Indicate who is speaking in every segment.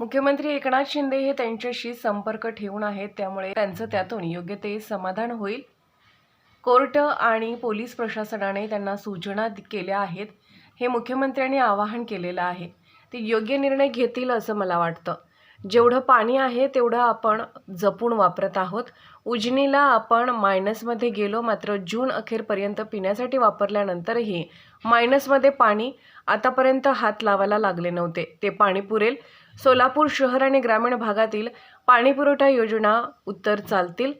Speaker 1: मुख्यमंत्री एकनाथ शिंदे हे त्यांच्याशी संपर्क ठेवून आहेत त्यामुळे त्यांचं त्यातून योग्य ते समाधान होईल. कोर्ट आणि पोलीस प्रशासनाने त्यांना सूचना केल्या आहेत. हे मुख्यमंत्र्यांनी आवाहन केलेलं आहे. ते योग्य निर्णय घेतील असं मला वाटतं. जेवढं पाणी आहे तेवढं आपण जपून वापरत आहोत. उजनीला आपण मायनसमध्ये गेलो मात्र जून अखेरपर्यंत पिण्यासाठी वापरल्यानंतरही मायनसमध्ये पाणी आतापर्यंत हात लावायला लागले नव्हते. ते पाणी पुरेल. सोलापूर शहर आणि ग्रामीण भागातील पाणीपुरवठा योजना उत्तर चालतील.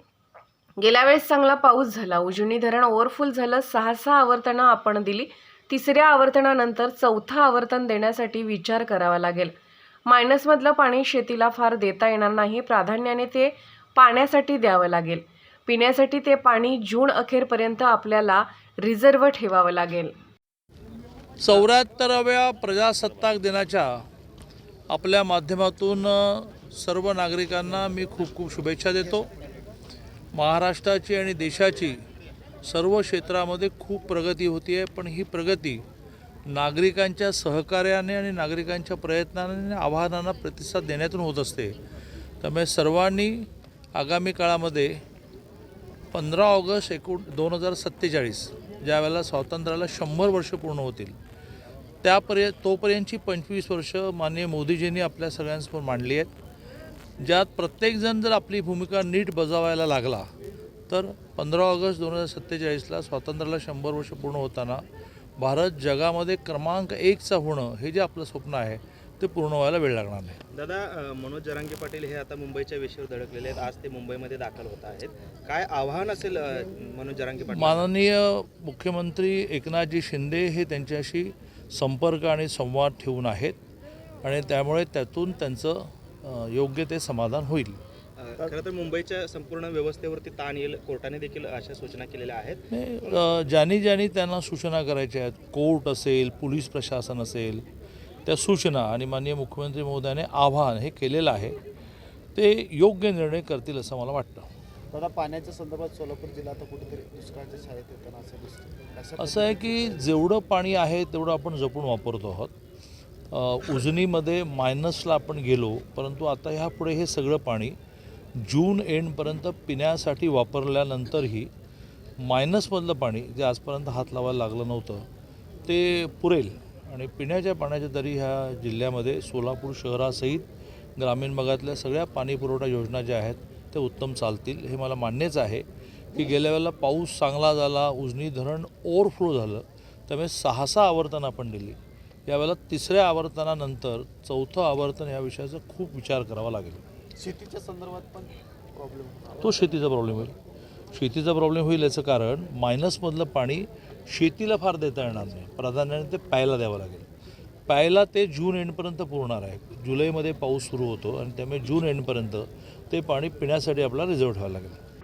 Speaker 1: गेल्या वेळेस चांगला पाऊस झाला. उजनी धरण ओव्हरफुल झालं. सहा सहा आवर्तनं आपण दिली. तिसऱ्या आवर्तनानंतर चौथा आवर्तन देण्यासाठी विचार करावा लागेल. मायनसमधलं पाणी शेतीला फार देता येणार नाही. प्राधान्याने ते पाण्यासाठी द्यावं लागेल. पिण्यासाठी ते पाणी जून अखेरपर्यंत आपल्याला रिझर्व्ह ठेवावं लागेल.
Speaker 2: चौऱ्याहत्तराव्या प्रजासत्ताक दिनाच्या आपल्या माध्यमातून सर्व नागरिकांना मी खूप खूप शुभेच्छा देतो. महाराष्ट्राची आणि देशाची सर्व क्षेत्रामध्ये खूप प्रगती होती आहे पण ही प्रगती नागरिकांच्या सहकार्याने आणि नागरिकांच्या प्रयत्नाने आणि आव्हानांना प्रतिसाद देण्यातून होत असते. त्यामुळे सर्वांनी आगामी काळामध्ये पंधरा ऑगस्ट एकूण दोन हजार सत्तेचाळीस ज्यावेळेला स्वातंत्र्याला शंभर वर्ष पूर्ण होतील त्यापर्यंत तोपर्यंतची पंचवीस वर्ष माननीय मोदीजींनी आपल्या सगळ्यांसमोर मांडली आहेत. ज्यात प्रत्येकजण जर आपली भूमिका नीट बजावायला लागला तर पंधरा ऑगस्ट दोन हजार सत्तेचाळीसला स्वातंत्र्याला शंभर वर्ष पूर्ण होताना भारत जगामध्ये क्रमांक एकचा होणं हे जे आपलं स्वप्न आहे ते पूर्ण व्हायला वेळ लागणार नाही.
Speaker 3: दादा मनोज जरांगे पाटील हे आता मुंबईच्या वेशीवर धडकलेले आहेत. आज ते मुंबईमध्ये दाखल होत आहेत. काय आव्हान असेल मनोज जरांगे पाटील?
Speaker 2: माननीय मुख्यमंत्री एकनाथजी शिंदे हे त्यांच्याशी संपर्क आणि संवाद ठेवून आहेत आणि त्यामुळे त्यातून त्यांचं योग्य ते समाधान होईल.
Speaker 3: खरं तर मुंबईच्या संपूर्ण व्यवस्थेवरती ताण येईल कोर्टाने देखील अशा सूचना केलेल्या आहेत.
Speaker 2: ज्यांनी ज्यांनी त्यांना सूचना करायच्या आहेत कोर्ट असेल पोलीस प्रशासन असेल त्या सूचना आणि माननीय मुख्यमंत्री महोदयाने आव्हान हे केलेलं आहे. ते योग्य निर्णय करतील असं मला वाटतं.
Speaker 4: दादा पाण्याच्या संदर्भात सोलापूर जिल्हा आता कुठेतरी दुष्काळाच्या छायेत येताना असं दिसतं.
Speaker 2: असं आहे की जेवढं पाणी आहे तेवढं आपण जपून वापरतो आहोत. उजनीमध्ये मायनसला आपण गेलो परंतु आता ह्यापुढे हे सगळं पाणी जून एंडपर्यंत पिण्यासाठी वापरल्यानंतरही मायनसमधलं पाणी जे आजपर्यंत हात लावायला लागलं नव्हतं ते पुरेल. आणि पिण्याच्या पाण्याच्या तरी ह्या जिल्ह्यामध्ये सोलापूर शहरासहित ग्रामीण भागातल्या सगळ्या पाणीपुरवठा योजना ज्या आहेत त्या उत्तम चालतील हे मला मान्यच आहे की गेल्या वेळेला पाऊस चांगला झाला उजनी धरण ओव्हरफ्लो झालं त्यामुळे सहा सहा आवर्तन आपण दिली. यावेळेला तिसऱ्या आवर्तनानंतर चौथं आवर्तन या विषयाचा खूप विचार करावा लागेल.
Speaker 4: शेतीच्या संदर्भात पण प्रॉब्लेम
Speaker 2: तो शेतीचा प्रॉब्लेम होईल. शेतीचा प्रॉब्लेम होईल याचं कारण मायनसमधलं पाणी शेतीला फार देता येणार नाही. प्राधान्याने ते प्यायला द्यावं लागेल. प्यायला ते जून एंडपर्यंत पुरणार आहे. जुलैमध्ये पाऊस सुरू होतो आणि त्यामुळे जून एंडपर्यंत ते पाणी पिण्यासाठी आपला रिझर्व ठेवायला लागेल.